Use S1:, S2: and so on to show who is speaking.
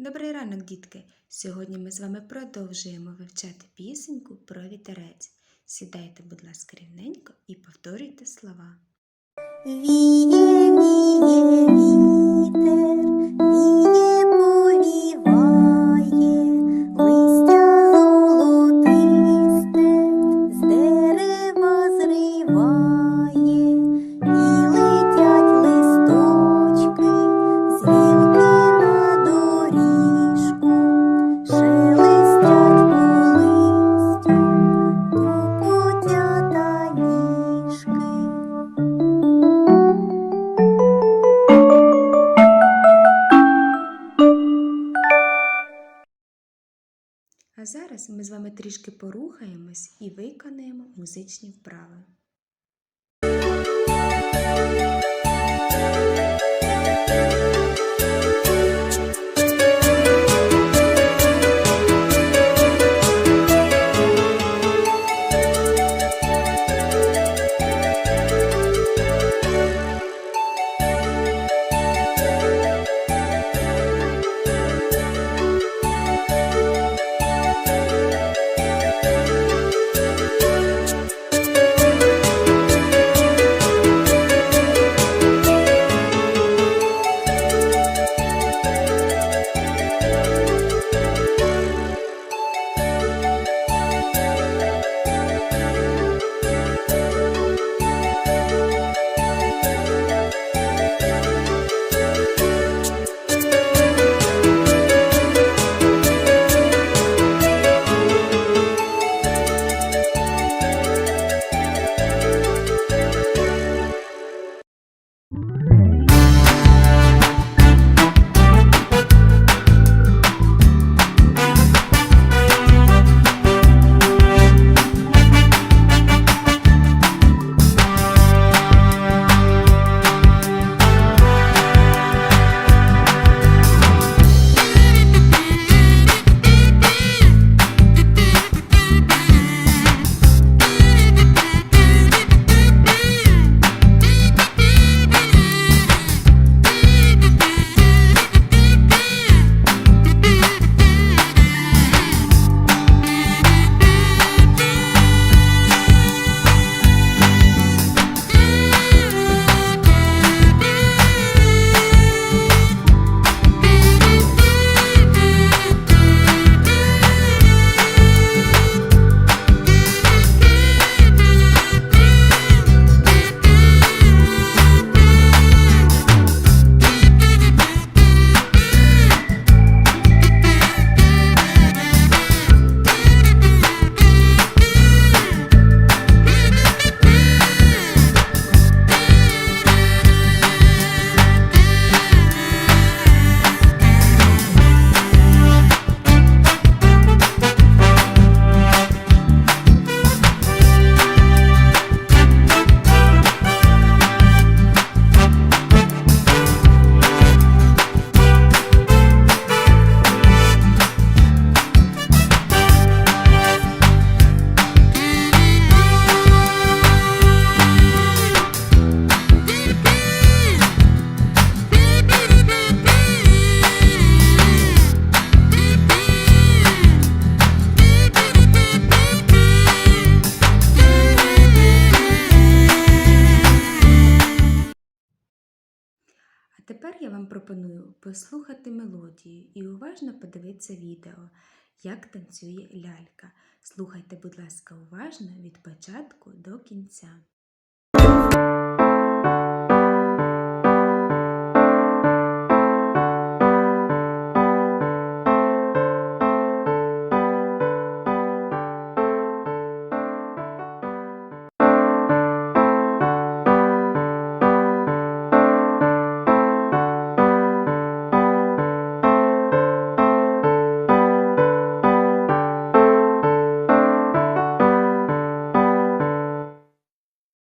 S1: Добрий ранок, дітки! Сьогодні ми з вами продовжуємо вивчати пісеньку про вітерець. Сідайте, будь ласка, рівненько і повторюйте слова.
S2: Віє, віє вітер,
S1: зараз ми з вами трішки порухаємось і виконаємо музичні вправи. Тепер я вам пропоную послухати мелодію і уважно подивитися відео, як танцює лялька. Слухайте, будь ласка, уважно від початку до кінця.